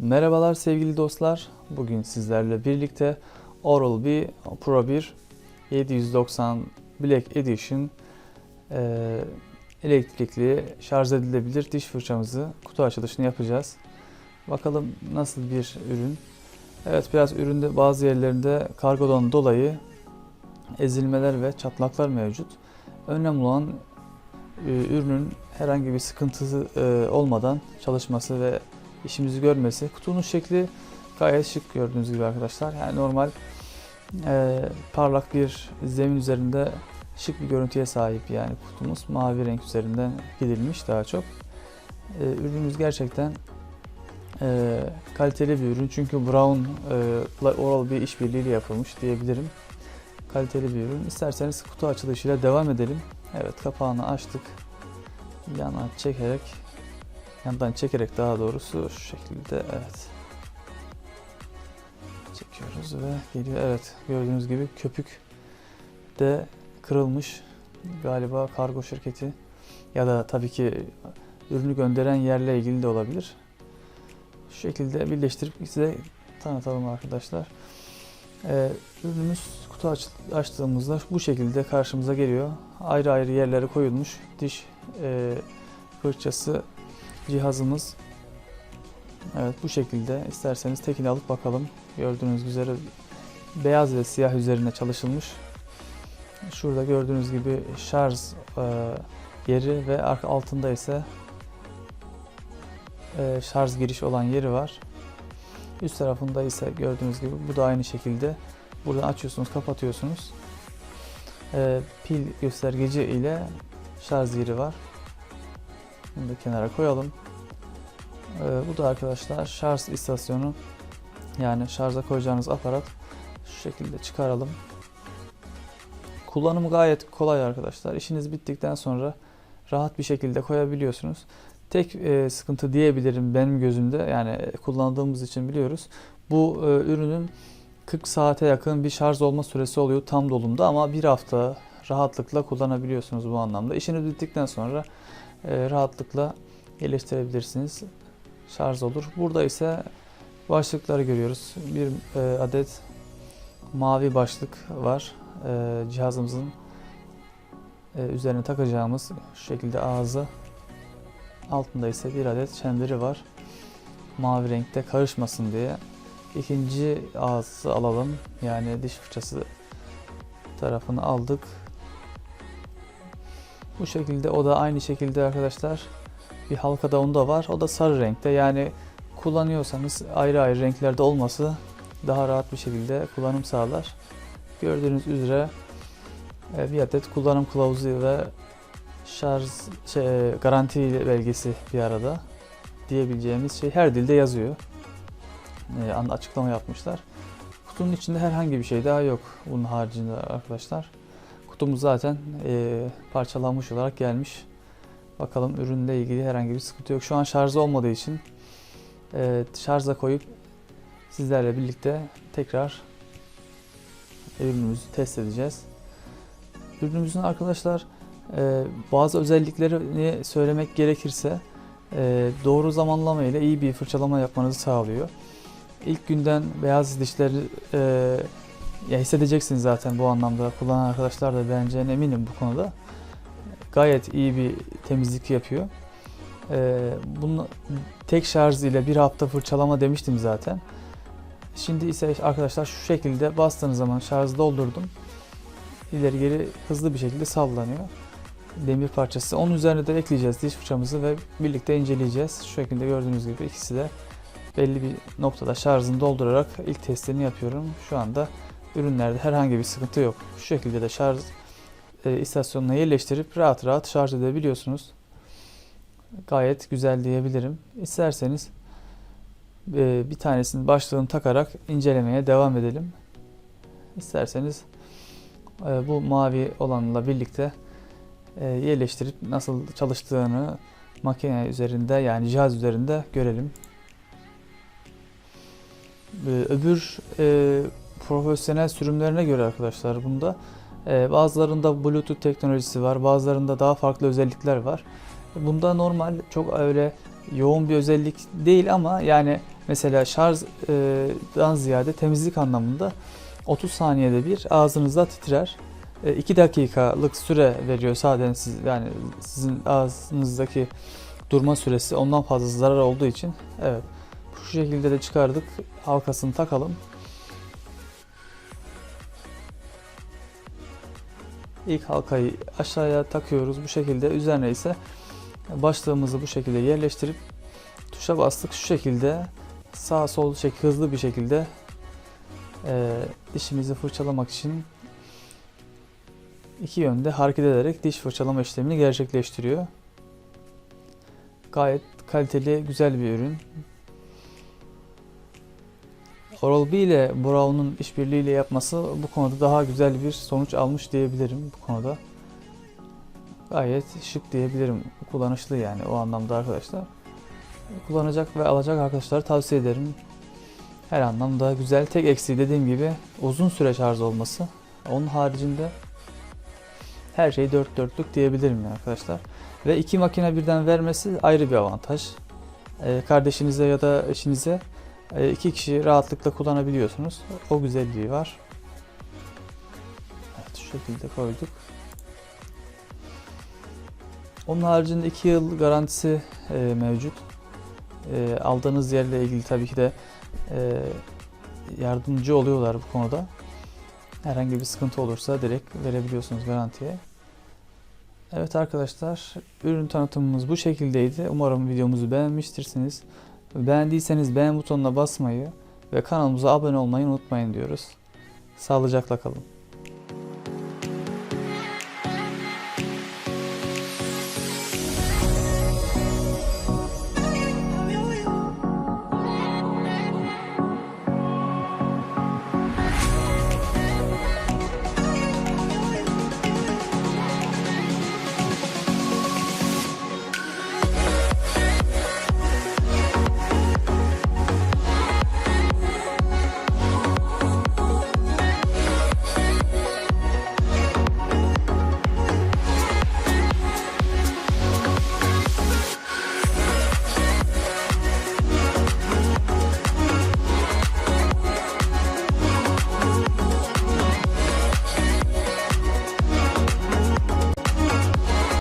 Merhabalar sevgili dostlar. Bugün sizlerle birlikte Oral-B Pro 1 790 Black Edition e, elektrikli şarj edilebilir diş fırçamızı kutu açılışını yapacağız. Bakalım nasıl bir ürün. Evet biraz üründe bazı yerlerinde kargodan dolayı ezilmeler ve çatlaklar mevcut. Önemli olan e, ürünün herhangi bir sıkıntısı e, olmadan çalışması ve işimizi görmesi. Kutunun şekli gayet şık gördüğünüz gibi arkadaşlar. Yani normal e, parlak bir zemin üzerinde şık bir görüntüye sahip yani kutumuz. Mavi renk üzerinden gidilmiş daha çok. E, ürünümüz gerçekten e, kaliteli bir ürün. Çünkü Brown e, Oral bir işbirliğiyle yapılmış diyebilirim. Kaliteli bir ürün. İsterseniz kutu açılışıyla devam edelim. Evet kapağını açtık. Yana çekerek yandan çekerek daha doğrusu şu şekilde evet. Çekiyoruz ve geliyor. Evet gördüğünüz gibi köpük de kırılmış. Galiba kargo şirketi ya da tabii ki ürünü gönderen yerle ilgili de olabilir. Şu şekilde birleştirip size tanıtalım arkadaşlar. Ee, ürünümüz kutu aç, açtığımızda bu şekilde karşımıza geliyor. Ayrı ayrı yerlere koyulmuş diş e, fırçası cihazımız. Evet bu şekilde isterseniz tekini alıp bakalım. Gördüğünüz üzere beyaz ve siyah üzerine çalışılmış. Şurada gördüğünüz gibi şarj e, yeri ve arka altında ise e, şarj giriş olan yeri var. Üst tarafında ise gördüğünüz gibi bu da aynı şekilde. Buradan açıyorsunuz, kapatıyorsunuz. E, pil göstergeci ile şarj yeri var. Bunu da kenara koyalım. Ee, bu da arkadaşlar şarj istasyonu. Yani şarja koyacağınız aparat. Şu şekilde çıkaralım. Kullanımı gayet kolay arkadaşlar. İşiniz bittikten sonra rahat bir şekilde koyabiliyorsunuz. Tek e, sıkıntı diyebilirim benim gözümde yani kullandığımız için biliyoruz. Bu e, ürünün 40 saate yakın bir şarj olma süresi oluyor tam dolumda ama bir hafta rahatlıkla kullanabiliyorsunuz bu anlamda. İşiniz bittikten sonra e, rahatlıkla yerleştirebilirsiniz. Şarj olur. Burada ise başlıkları görüyoruz. Bir e, adet mavi başlık var. E, cihazımızın e, üzerine takacağımız şu şekilde ağzı. Altında ise bir adet çemberi var. Mavi renkte karışmasın diye. İkinci ağzı alalım. Yani diş fırçası tarafını aldık. Bu şekilde o da aynı şekilde arkadaşlar bir halkada onda var. O da sarı renkte. Yani kullanıyorsanız ayrı ayrı renklerde olması daha rahat bir şekilde kullanım sağlar. Gördüğünüz üzere e, bir adet kullanım kılavuzu ve şarj şey, garanti belgesi bir arada diyebileceğimiz şey her dilde yazıyor. E, açıklama yapmışlar. Kutunun içinde herhangi bir şey daha yok bunun haricinde arkadaşlar. Kutumuz zaten e, parçalanmış olarak gelmiş. Bakalım ürünle ilgili herhangi bir sıkıntı yok. Şu an şarjı olmadığı için e, şarja koyup sizlerle birlikte tekrar ürünümüzü test edeceğiz. Ürünümüzün arkadaşlar e, bazı özelliklerini söylemek gerekirse e, doğru zamanlama ile iyi bir fırçalama yapmanızı sağlıyor. İlk günden beyaz dişleri e, ya hissedeceksiniz zaten bu anlamda. Kullanan arkadaşlar da bence eminim bu konuda. Gayet iyi bir temizlik yapıyor. Ee, bunu tek şarj ile bir hafta fırçalama demiştim zaten. Şimdi ise arkadaşlar şu şekilde bastığınız zaman şarjı doldurdum. İleri geri hızlı bir şekilde sallanıyor. Demir parçası. Onun üzerine de ekleyeceğiz diş fırçamızı ve birlikte inceleyeceğiz. Şu şekilde gördüğünüz gibi ikisi de belli bir noktada şarjını doldurarak ilk testini yapıyorum. Şu anda ürünlerde herhangi bir sıkıntı yok. Şu şekilde de şarj e, istasyonuna yerleştirip rahat rahat şarj edebiliyorsunuz. Gayet güzel diyebilirim. İsterseniz e, bir tanesinin başlığını takarak incelemeye devam edelim. İsterseniz e, bu mavi olanla birlikte e, yerleştirip nasıl çalıştığını makine üzerinde yani cihaz üzerinde görelim. E, öbür e, profesyonel sürümlerine göre arkadaşlar bunda e, bazılarında Bluetooth teknolojisi var, bazılarında daha farklı özellikler var. Bunda normal çok öyle yoğun bir özellik değil ama yani Mesela şarjdan ziyade temizlik anlamında 30 saniyede bir ağzınızda titrer. 2 dakikalık süre veriyor sadece siz yani sizin ağzınızdaki durma süresi ondan fazla zarar olduğu için evet şu şekilde de çıkardık halkasını takalım. İlk halkayı aşağıya takıyoruz bu şekilde üzerine ise başlığımızı bu şekilde yerleştirip tuşa bastık şu şekilde sağ sol şek hızlı bir şekilde e, dişimizi fırçalamak için iki yönde hareket ederek diş fırçalama işlemini gerçekleştiriyor. Gayet kaliteli, güzel bir ürün. Oral-B ile Brown'un işbirliğiyle yapması bu konuda daha güzel bir sonuç almış diyebilirim bu konuda. Gayet şık diyebilirim. Kullanışlı yani o anlamda arkadaşlar. Kullanacak ve alacak arkadaşlar tavsiye ederim. Her anlamda güzel. Tek eksiği dediğim gibi uzun süre şarj olması. Onun haricinde her şey dört dörtlük diyebilirim arkadaşlar. Ve iki makine birden vermesi ayrı bir avantaj. Ee, kardeşinize ya da eşinize iki kişi rahatlıkla kullanabiliyorsunuz. O güzelliği var. Evet şu şekilde koyduk. Onun haricinde 2 yıl garantisi e, mevcut. E, aldığınız yerle ilgili tabii ki de e, yardımcı oluyorlar bu konuda. Herhangi bir sıkıntı olursa direkt verebiliyorsunuz garantiye. Evet arkadaşlar, ürün tanıtımımız bu şekildeydi. Umarım videomuzu beğenmiştirsiniz. Beğendiyseniz beğen butonuna basmayı ve kanalımıza abone olmayı unutmayın diyoruz. Sağlıcakla kalın.